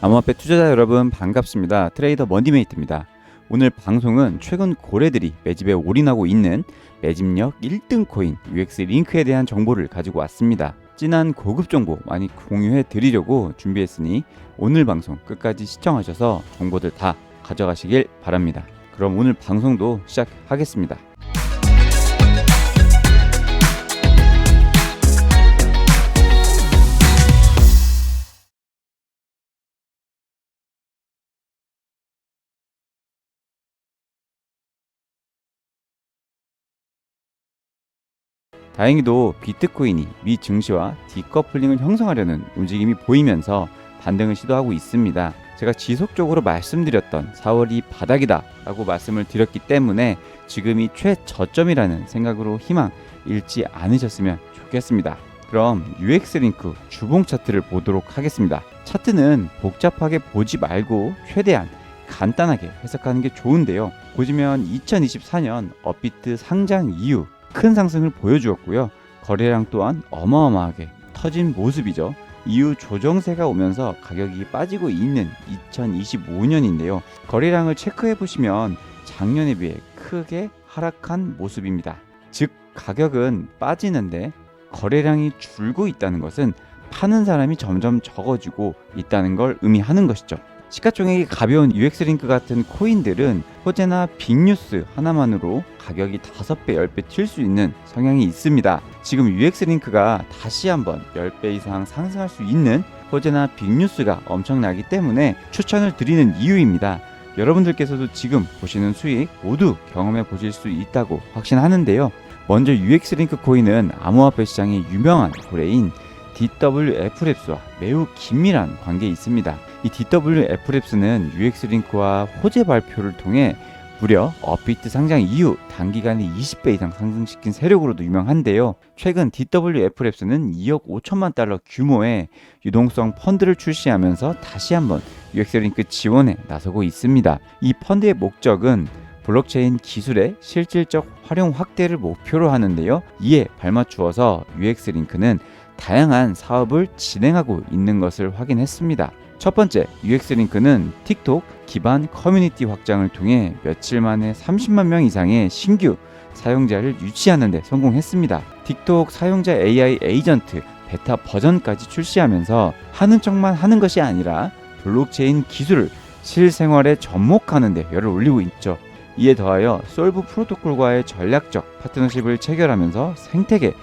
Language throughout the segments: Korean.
암호화폐 투자자 여러분 반갑습니다. 트레이더 머니메이트입니다. 오늘 방송은 최근 고래들이 매집에 올인하고 있는 매집력 1등 코인 UX 링크에 대한 정보를 가지고 왔습니다. 진한 고급 정보 많이 공유해 드리려고 준비했으니 오늘 방송 끝까지 시청하셔서 정보들 다 가져가시길 바랍니다. 그럼 오늘 방송도 시작하겠습니다. 다행히도 비트코인이 미 증시와 디커플링을 형성하려는 움직임이 보이면서 반등을 시도하고 있습니다. 제가 지속적으로 말씀드렸던 4월이 바닥이다 라고 말씀을 드렸기 때문에 지금이 최저점이라는 생각으로 희망 잃지 않으셨으면 좋겠습니다. 그럼 UX 링크 주봉 차트를 보도록 하겠습니다. 차트는 복잡하게 보지 말고 최대한 간단하게 해석하는 게 좋은데요. 보시면 2024년 업비트 상장 이후 큰 상승을 보여주었고요. 거래량 또한 어마어마하게 터진 모습이죠. 이후 조정세가 오면서 가격이 빠지고 있는 2025년인데요. 거래량을 체크해 보시면 작년에 비해 크게 하락한 모습입니다. 즉 가격은 빠지는데 거래량이 줄고 있다는 것은 파는 사람이 점점 적어지고 있다는 걸 의미하는 것이죠. 시가총액이 가벼운 UX링크 같은 코인들은 호재나 빅뉴스 하나만으로 가격이 5배, 10배 튈 수 있는 성향이 있습니다. 지금 UX링크가 다시 한번 10배 이상 상승할 수 있는 호재나 빅뉴스가 엄청나기 때문에 추천을 드리는 이유입니다. 여러분들께서도 지금 보시는 수익 모두 경험해 보실 수 있다고 확신하는데요. 먼저 UX링크 코인은 암호화폐 시장의 유명한 고래인 DWF랩스와 매우 긴밀한 관계에 있습니다. 이 DWF랩스는 UX링크와 호재 발표를 통해 무려 업비트 상장 이후 단기간에 20배 이상 상승시킨 세력으로도 유명한데요. 최근 DWF랩스는 2억 5천만 달러 규모의 유동성 펀드를 출시하면서 다시 한번 UX링크 지원에 나서고 있습니다. 이 펀드의 목적은 블록체인 기술의 실질적 활용 확대를 목표로 하는데요. 이에 발맞추어서 UX링크는 다양한 사업을 진행하고 있는 것을 확인했습니다. 첫 번째, UX링크는 틱톡 기반 커뮤니티 확장을 통해 며칠 만에 30만 명 이상의 신규 사용자를 유치하는 데 성공했습니다. 틱톡 사용자 AI 에이전트 베타 버전까지 출시하면서 하는 척만 하는 것이 아니라 블록체인 기술을 실생활에 접목하는 데 열을 올리고 있죠. 이에 더하여 솔브 프로토콜과의 전략적 파트너십을 체결하면서 생태계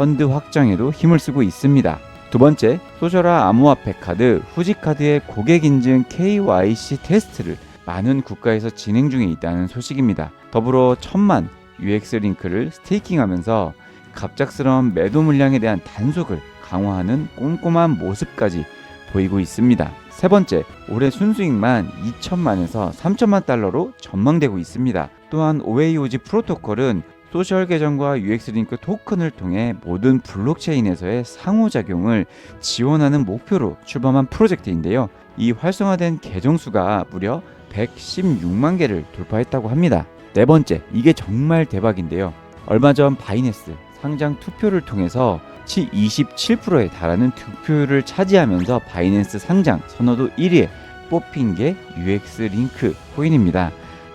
펀드 확장에도 힘을 쓰고 있습니다. 두 번째, 소셜화 암호화폐 카드 후지카드의 고객 인증 KYC 테스트를 많은 국가에서 진행 중에 있다는 소식입니다. 더불어 천만 UX 링크를 스테이킹하면서 갑작스러운 매도 물량에 대한 단속을 강화하는 꼼꼼한 모습까지 보이고 있습니다. 세 번째, 올해 순수익만 2천만에서 3천만 달러로 전망되고 있습니다. 또한 OAOG 프로토콜은 소셜 계정과 UX 링크 토큰을 통해 모든 블록체인에서의 상호작용을 지원하는 목표로 출범한 프로젝트인데요. 이 활성화된 계정 수가 무려 116만 개를 돌파했다고 합니다. 네 번째, 이게 정말 대박인데요. 얼마 전 바이낸스 상장 투표를 통해서 치 27%에 달하는 득표율을 차지하면서 바이낸스 상장 선호도 1위에 뽑힌 게 UX 링크 코인입니다.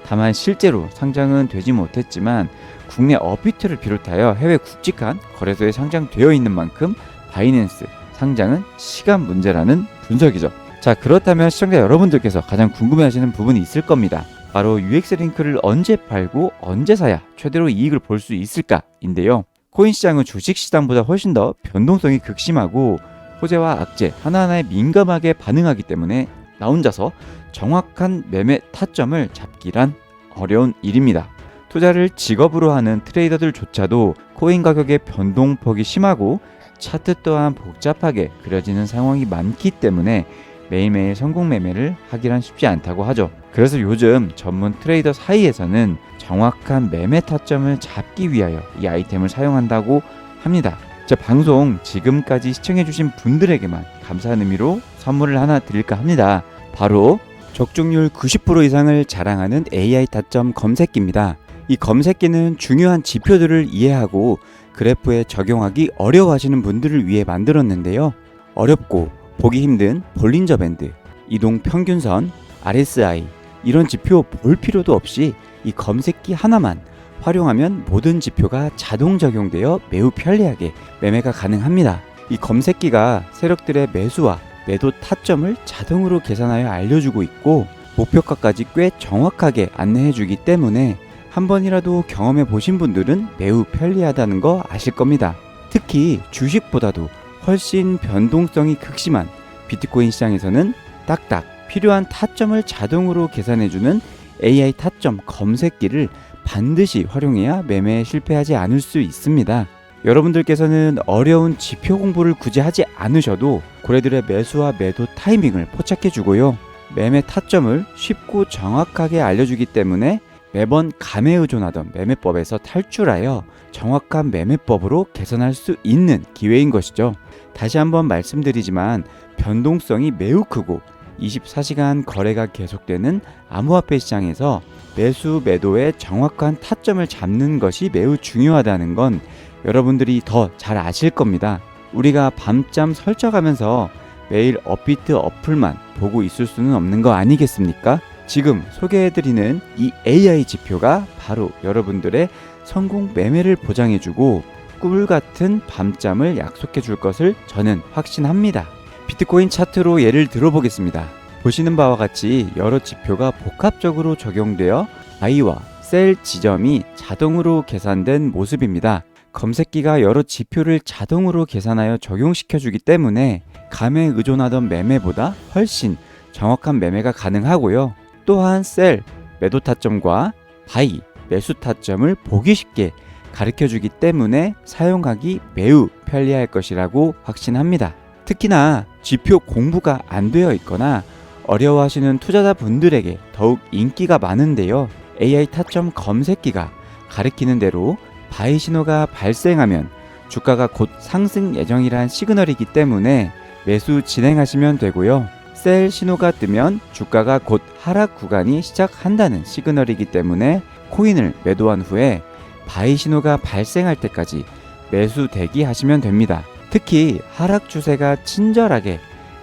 다만 실제로 상장은 되지 못했지만 국내 업비트를 비롯하여 해외 굵직한 거래소에 상장되어 있는 만큼 바이낸스 상장은 시간 문제라는 분석이죠. 자, 그렇다면 시청자 여러분들께서 가장 궁금해 하시는 부분이 있을 겁니다. 바로 UX 링크를 언제 팔고 언제 사야 최대로 이익을 볼 수 있을까인데요. 코인 시장은 주식 시장보다 훨씬 더 변동성이 극심하고 호재와 악재 하나하나에 민감하게 반응하기 때문에 나 혼자서 정확한 매매 타점을 잡기란 어려운 일입니다. 투자를 직업으로 하는 트레이더들조차도 코인 가격의 변동폭이 심하고 차트 또한 복잡하게 그려지는 상황이 많기 때문에 매일매일 성공 매매를 하기란 쉽지 않다고 하죠. 그래서 요즘 전문 트레이더 사이에서는 정확한 매매 타점을 잡기 위하여 이 아이템을 사용한다고 합니다. 자, 방송 지금까지 시청해주신 분들에게만 감사한 의미로 선물을 하나 드릴까 합니다. 바로 적중률 90% 이상을 자랑하는 AI 타점 검색기입니다. 이 검색기는 중요한 지표들을 이해하고 그래프에 적용하기 어려워하시는 분들을 위해 만들었는데요. 어렵고 보기 힘든 볼린저 밴드, 이동 평균선, RSI 이런 지표 볼 필요도 없이 이 검색기 하나만 활용하면 모든 지표가 자동 적용되어 매우 편리하게 매매가 가능합니다. 이 검색기가 세력들의 매수와 매도 타점을 자동으로 계산하여 알려주고 있고 목표가까지 꽤 정확하게 안내해 주기 때문에 한 번이라도 경험해 보신 분들은 매우 편리하다는 거 아실 겁니다. 특히 주식보다도 훨씬 변동성이 극심한 비트코인 시장에서는 딱딱 필요한 타점을 자동으로 계산해주는 AI 타점 검색기를 반드시 활용해야 매매에 실패하지 않을 수 있습니다. 여러분들께서는 어려운 지표 공부를 굳이 하지 않으셔도 고래들의 매수와 매도 타이밍을 포착해 주고요. 매매 타점을 쉽고 정확하게 알려주기 때문에 매번 감에 의존하던 매매법에서 탈출하여 정확한 매매법으로 개선할 수 있는 기회인 것이죠. 다시 한번 말씀드리지만 변동성이 매우 크고 24시간 거래가 계속되는 암호화폐 시장에서 매수 매도의 정확한 타점을 잡는 것이 매우 중요하다는 건 여러분들이 더 잘 아실 겁니다. 우리가 밤잠 설쳐가면서 매일 업비트 어플만 보고 있을 수는 없는 거 아니겠습니까? 지금 소개해드리는 이 AI 지표가 바로 여러분들의 성공 매매를 보장해주고 꿀 같은 밤잠을 약속해 줄 것을 저는 확신합니다. 비트코인 차트로 예를 들어보겠습니다. 보시는 바와 같이 여러 지표가 복합적으로 적용되어 바이와 셀 지점이 자동으로 계산된 모습입니다. 검색기가 여러 지표를 자동으로 계산하여 적용시켜 주기 때문에 감에 의존하던 매매보다 훨씬 정확한 매매가 가능하고요. 또한 셀 매도 타점과 바이 매수 타점을 보기 쉽게 가르쳐 주기 때문에 사용하기 매우 편리할 것이라고 확신합니다. 특히나 지표 공부가 안 되어 있거나 어려워하시는 투자자 분들에게 더욱 인기가 많은데요. AI 타점 검색기가 가리키는 대로 바이 신호가 발생하면 주가가 곧 상승 예정이란 시그널이기 때문에 매수 진행하시면 되고요. 셀 신호가 뜨면 주가가 곧 하락 구간이 시작한다는 시그널이기 때문에 코인을 매도한 후에 바이 신호가 발생할 때까지 매수 대기하시면 됩니다. 특히 하락 추세가 친절하게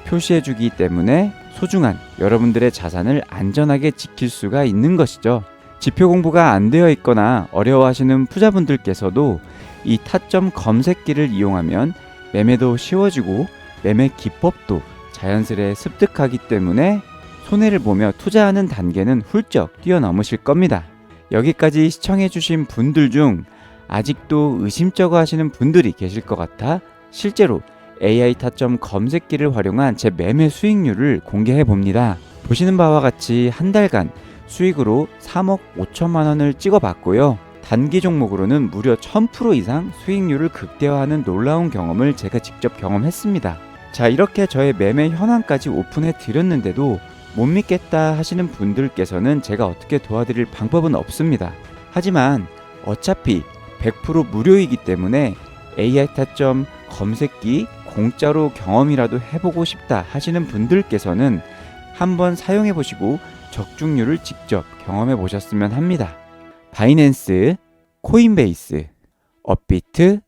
표시해 주기 때문에 소중한 여러분들의 자산을 안전하게 지킬 수가 있는 것이죠. 지표 공부가 안 되어 있거나 어려워하시는 투자분들께서도 이 타점 검색기를 이용하면 매매도 쉬워지고 매매 기법도 자연스레 습득하기 때문에 손해를 보며 투자하는 단계는 훌쩍 뛰어넘으실 겁니다. 여기까지 시청해주신 분들 중 아직도 의심쩍어 하시는 분들이 계실 것 같아 실제로 AI 타점 검색기를 활용한 제 매매 수익률을 공개해 봅니다. 보시는 바와 같이 한 달간 수익으로 3억 5천만 원을 찍어 봤고요. 단기 종목으로는 무려 1000% 이상 수익률을 극대화하는 놀라운 경험을 제가 직접 경험했습니다. 자, 이렇게 저의 매매 현황까지 오픈해 드렸는데도 못 믿겠다 하시는 분들께서는 제가 어떻게 도와드릴 방법은 없습니다. 하지만 어차피 100% 무료이기 때문에 AI 타점 검색기 공짜로 경험이라도 해보고 싶다 하시는 분들께서는 한번 사용해 보시고 적중률을 직접 경험해 보셨으면 합니다. 바이낸스, 코인베이스, 업비트,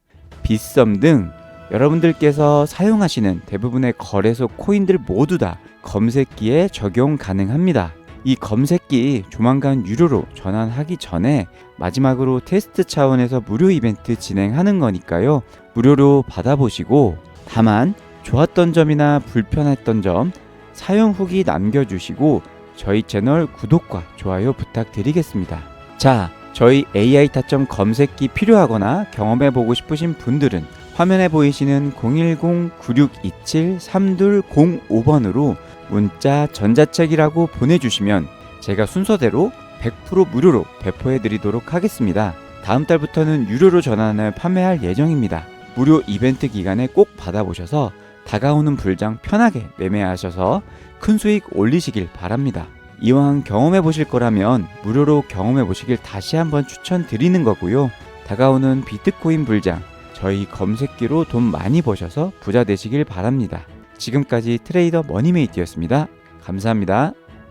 빗썸 등 여러분들께서 사용하시는 대부분의 거래소 코인들 모두 다 검색기에 적용 가능합니다. 이 검색기 조만간 유료로 전환하기 전에 마지막으로 테스트 차원에서 무료 이벤트 진행하는 거니까요. 무료로 받아보시고 다만 좋았던 점이나 불편했던 점 사용 후기 남겨주시고 저희 채널 구독과 좋아요 부탁드리겠습니다. 자, 저희 AI 타점 검색기 필요하거나 경험해보고 싶으신 분들은 화면에 보이시는 010-9627-3205번으로 문자 전자책이라고 보내주시면 제가 순서대로 100% 무료로 배포해 드리도록 하겠습니다. 다음 달부터는 유료로 전환을 판매할 예정입니다. 무료 이벤트 기간에 꼭 받아보셔서 다가오는 불장 편하게 매매하셔서 큰 수익 올리시길 바랍니다. 이왕 경험해 보실 거라면 무료로 경험해 보시길 다시 한번 추천드리는 거고요. 다가오는 비트코인 불장 저희 검색기로 돈 많이 버셔서 부자 되시길 바랍니다. 지금까지 트레이더 머니메이트였습니다. 감사합니다.